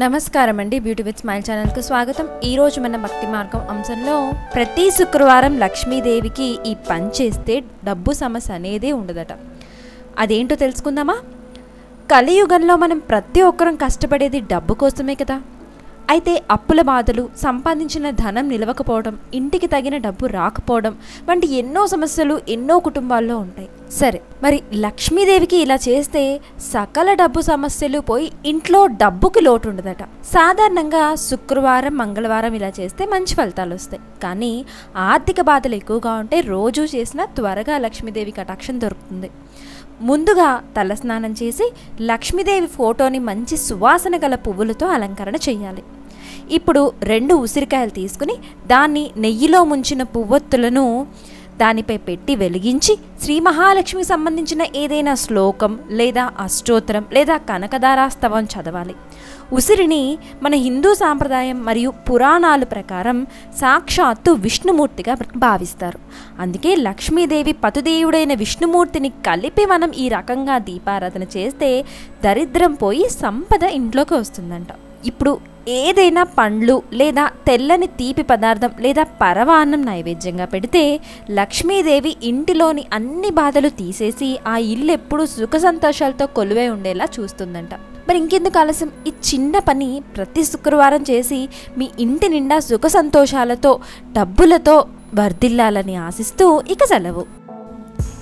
నమస్కారం అండి beauty with smile ఛానల్కు స్వాగతం. ఈరోజు మన భక్తి మార్గం అంశంలో ప్రతి శుక్రవారం లక్ష్మీదేవికి ఈ పని చేస్తే డబ్బు సమస్య అనేది ఉండదట. అదేంటో తెలుసుకుందామా? కలియుగంలో మనం ప్రతి ఒక్కరం కష్టపడేది డబ్బు కోసమే కదా. అయితే అప్పుల బాధలు సంపాదించిన ధనం నిలవకపోవడం ఇంటికి తగిన డబ్బు రాకపోవడం వంటి ఎన్నో సమస్యలు ఎన్నో కుటుంబాల్లో ఉంటాయి. సరే మరి లక్ష్మీదేవికి ఇలా చేస్తే సకల డబ్బు సమస్యలు పోయి ఇంట్లో డబ్బుకి లోటు ఉండదట సాధారణంగా శుక్రవారం మంగళవారం ఇలా చేస్తే మంచి ఫలితాలు వస్తాయి. కానీ ఆర్థిక బాధలు ఎక్కువగా ఉంటే రోజు చేసినా త్వరగా లక్ష్మీదేవి కటాక్షం దొరుకుతుంది. ముందుగా తలస్నానం చేసి లక్ష్మీదేవి ఫోటోని మంచి సువాసన గల పువ్వులతో అలంకరణ చేయాలి ఇప్పుడు రెండు ఉసిరికాయలు తీసుకుని దాన్ని నెయ్యిలో ముంచిన పువ్వొత్తులను దానిపై పెట్టి వెలిగించి శ్రీ మహాలక్ష్మికి సంబంధించిన ఏదైనా శ్లోకం లేదా అష్టోత్తరం లేదా కనకదారాస్తవం చదవాలి. ఉసిరిని మన హిందూ సాంప్రదాయం మరియు పురాణాలు ప్రకారం సాక్షాత్తు విష్ణుమూర్తిగా భావిస్తారు. అందుకే లక్ష్మీదేవి పతుదేవుడైన విష్ణుమూర్తిని కలిపి మనం ఈ రకంగా దీపారాధన చేస్తే దరిద్రం పోయి సంపద ఇంట్లోకి వస్తుందంట. ఇప్పుడు ఏదైనా పండ్లు లేదా తెల్లని తీపి పదార్థం లేదా పరవాన్నం నైవేద్యంగా పెడితే లక్ష్మీదేవి ఇంటిలోని అన్ని బాధలు తీసేసి ఆ ఇల్లు ఎప్పుడూ సుఖ సంతోషాలతో కొలువై ఉండేలా చూస్తుందంట. మరి ఇంకెందుకు ఆలస్యం? ఈ చిన్న పని ప్రతి శుక్రవారం చేసి మీ ఇంటి నిండా సుఖ సంతోషాలతో డబ్బులతో వర్ధిల్లాలని ఆశిస్తూ ఇక సెలవు.